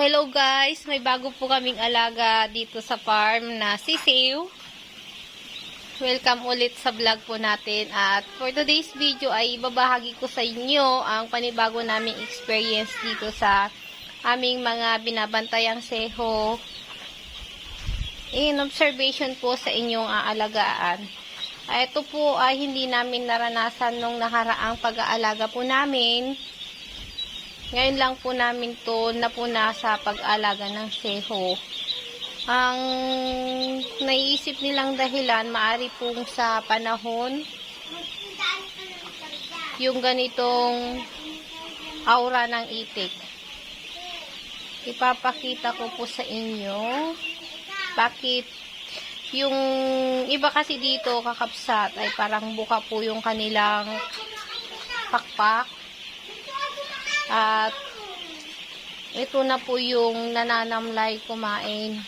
Hello guys, may bago po kaming alaga dito sa farm na sisiw. Welcome ulit sa vlog po natin at for today's video ay babahagi ko sa inyo ang panibago naming experience dito sa aming mga binabantayang seho in observation po sa inyong aalagaan. Ito po ay hindi namin naranasan nung nakaraang pag-aalaga po namin. Ngayon lang po namin to napuna sa pag-alaga ng seho. Ang naiisip nilang dahilan, maari pong sa panahon, yung ganitong aura ng itik. Ipapakita ko po sa inyo bakit yung iba kasi dito kakapsat ay parang buka po yung kanilang pakpak at ito na po yung nananamlay kumain.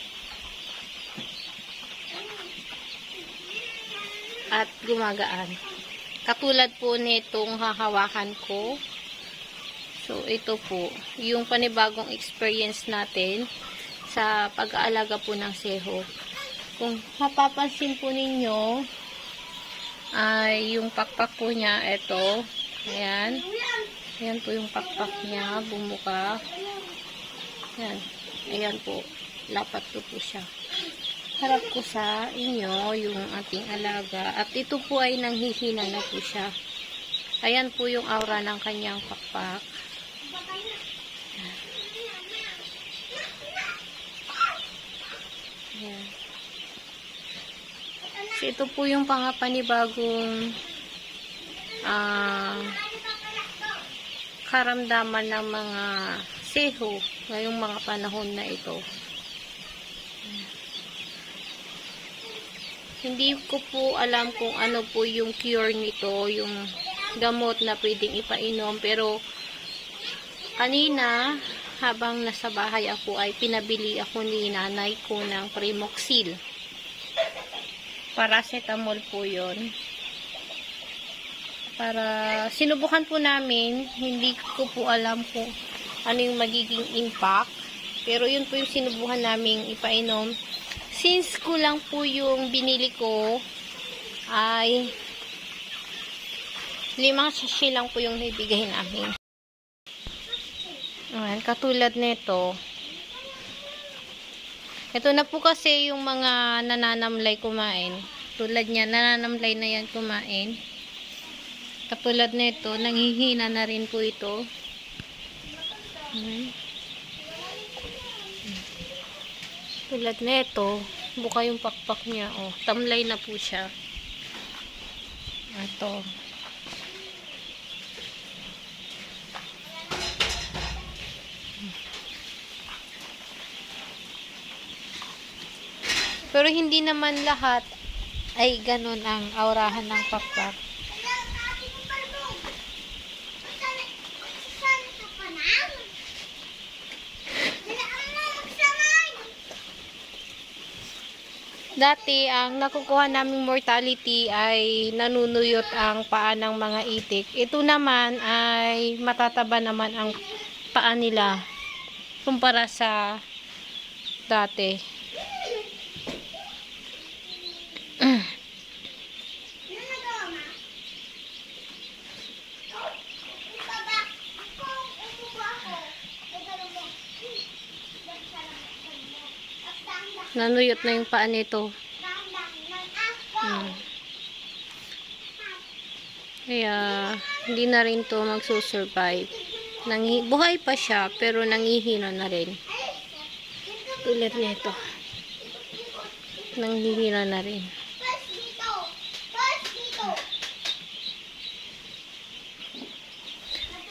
At gumagaan. Katulad po nitong hahawakan ko. So, ito po, yung panibagong experience natin sa pag-aalaga po ng seho. Kung mapapansin po ninyo, ay yung pakpak po niya, ito, ayan, Ayan po yung pakpak niya, bumuka. Ayan. Ayan po. Lapat ko po siya. Harap ko sa inyo yung ating alaga. At ito po ay nanghihina na po siya. Ayan po yung aura ng kanyang pakpak. Ayan. So, ito po yung pangapanibagong ah karamdaman ng mga seho ngayong mga panahon na ito. Hindi ko po alam kung ano po yung cure nito, yung gamot na pwedeng ipainom, pero kanina, habang nasa bahay ako, ay pinabili ako ni nanay ko ng Primoxil. Paracetamol po yon para sinubukan po namin, hindi ko po alam kung ano yung magiging impact. Pero yun po yung sinubukan namin ipainom. Since kulang po yung binili ko, ay limang sachet lang po yung naibigay namin. Ayan, katulad nito. Ito na po kasi yung mga nananamlay kumain. Tulad niya, nananamlay na yan kumain. Katulad nito, nanghihina na rin po ito. Ayan. Tulad nito, buka yung pakpak niya. Oh, tamlay na po siya. Ito. Pero hindi naman lahat ay ganun ang aurahan ng pakpak. Dati, ang nakukuha naming mortality ay nanunuyot ang paa ng mga itik. Ito naman ay matataba naman ang paa nila kumpara sa dati. Nanuyot na yung paa nito. Hmm. Kaya, hindi na rin to magsusurvive. Nangi buhay pa siya, pero nangihina na rin. Tulad nito. Nanghihina na rin.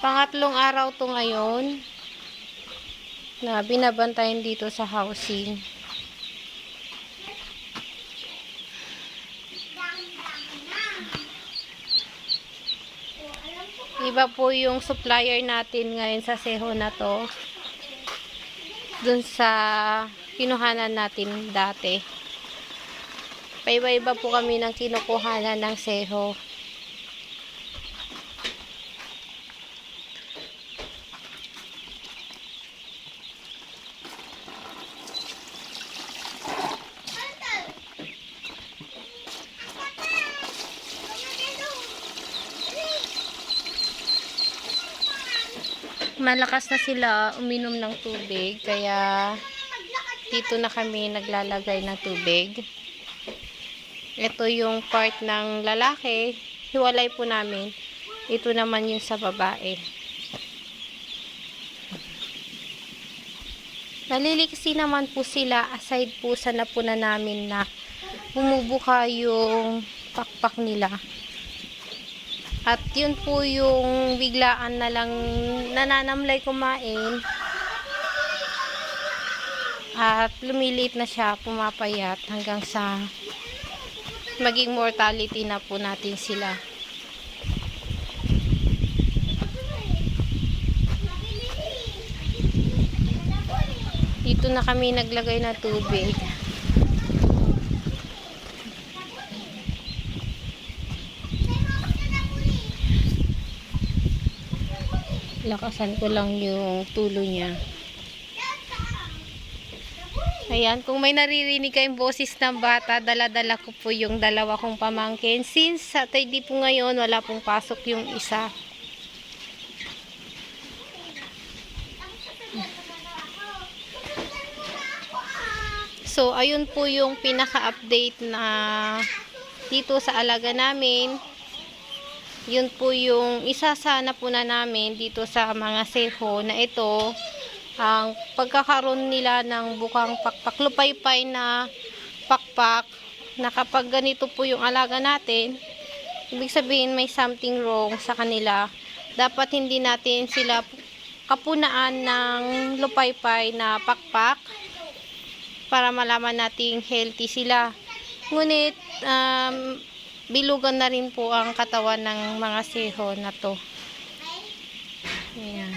Pangatlong araw to ngayon na binabantayan dito sa housing. Iba po yung supplier natin ngayon sa seho na to. Dun sa kinuhanan natin dati. Paiba-iba po kami ng kinukuhanan ng seho. Malakas na sila uminom ng tubig. Kaya dito na kami naglalagay ng tubig. Ito yung part ng lalaki. Hiwalay po namin. Ito naman yung sa babae. Naliliksi naman po sila aside po sa napuna namin na bumubuka yung pakpak nila. At yun po yung biglaan na lang nananamlay kumain. At lumilit na siya, pumapayat hanggang sa maging mortality na po natin sila. Dito na kami naglagay ng tubig. Lakasan ko lang yung tulo niya. Ayan, kung may naririnig kayong boses ng bata, dala-dala ko po yung dalawa kong pamangkin. Since Saturday po ngayon, wala pong pasok yung isa. So, ayun po yung pinaka-update na dito sa alaga namin. Yun po yung isa sana po na namin dito sa mga seho na ito. Ang pagkakaroon nila ng bukang pakpak, lupaypay na pakpak na kapag ganito po yung alaga natin, ibig sabihin may something wrong sa kanila. Dapat hindi natin sila kapunaan ng lupaypay na pakpak para malaman nating healthy sila. Ngunit, um, bilugan na rin po ang katawan ng mga seho na to. Ayan.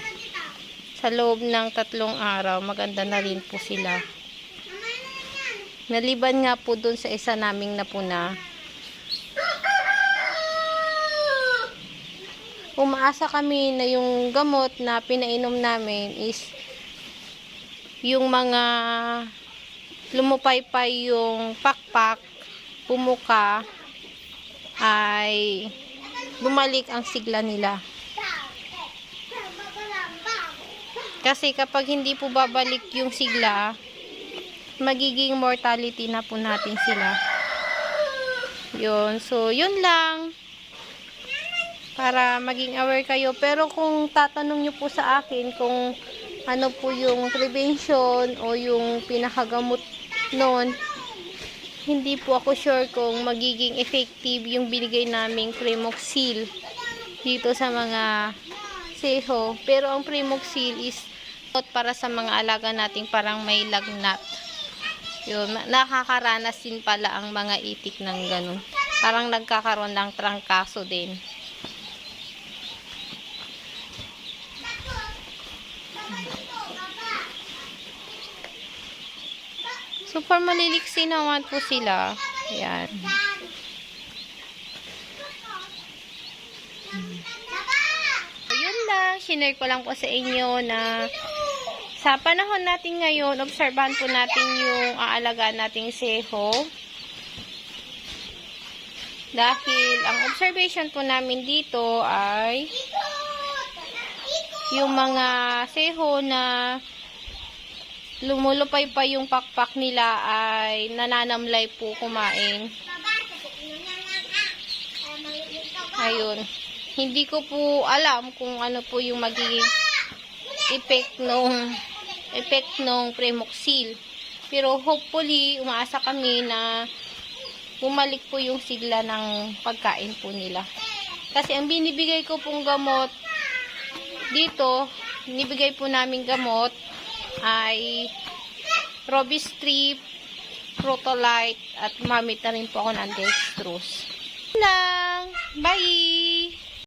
Sa loob ng tatlong araw, maganda na rin po sila. Naliban nga po dun sa isa naming napuna. Umaasa kami na yung gamot na pinainom namin is yung mga lumupaypay yung pakpak, pumuka, ay bumalik ang sigla nila. Kasi kapag hindi po babalik yung sigla, magiging mortality na po natin sila. Yun. So, yun lang. Para maging aware kayo. Pero kung tatanong nyo po sa akin kung ano po yung prevention o yung pinakagamot noon, hindi po ako sure kung magiging effective yung binigay naming Primoxil dito sa mga seho. Pero ang Primoxil is para sa mga alaga nating parang may lagnat. Yun, nakakaranas din pala ang mga itik ng ganun. Parang nagkakaroon ng trangkaso din. Super maliliksi naman po sila. Ayan. Ayun lang, shinare ko lang po sa inyo na sa panahon natin ngayon, obserbahan po natin yung aalagaan nating seho. Dahil ang observation po namin dito ay yung mga seho na lumulupay pa yung pakpak nila ay nananamlay po kumain. Ayun. Hindi ko po alam kung ano po yung magiging effect nung effect nung Premoxil. Pero hopefully, umaasa kami na bumalik po yung sigla ng pagkain po nila. Kasi ang binibigay ko pong gamot dito, binibigay po namin gamot ay Robistrip, Protolite, at mamit na rin po ako ng dextrose. Bye!